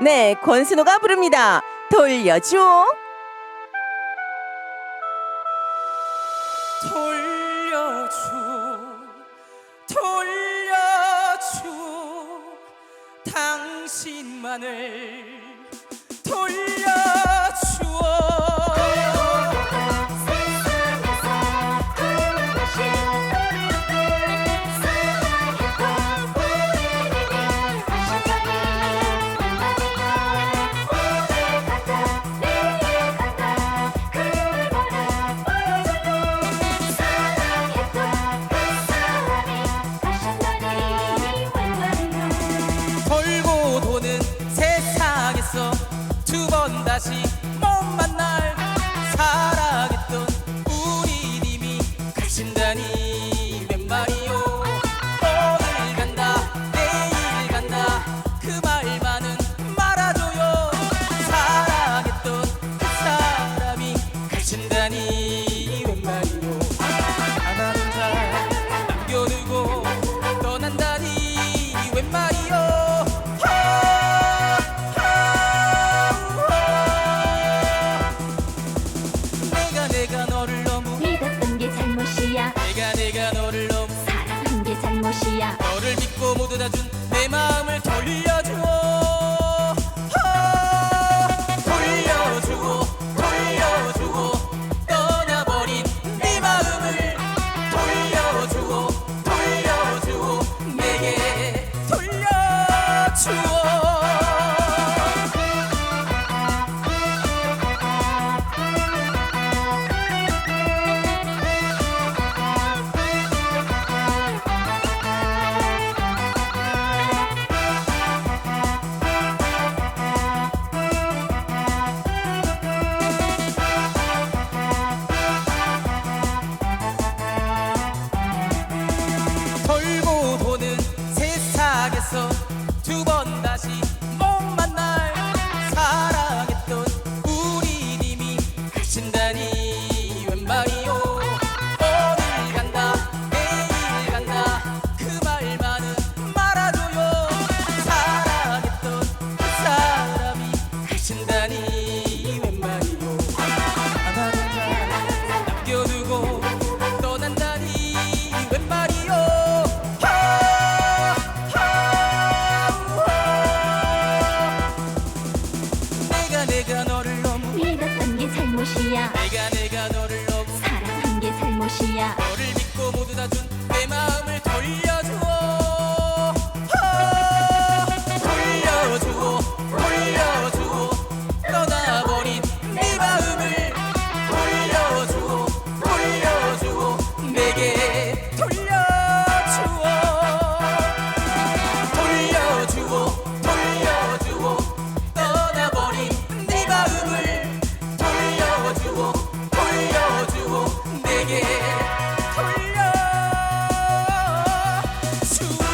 네, 권순호가 부릅니다. 돌려줘. 돌려줘 돌려줘 당신만을 돌려 다시 못 만날 사랑했던 우리 님이 가신다니 웬 말이요. 오늘 간다 내일 간다. 그 말만은 말아줘요. 사랑했던 그 사람이 가신다니 with a 내가 내가 너를 너무 사랑한 게 잘못이야. to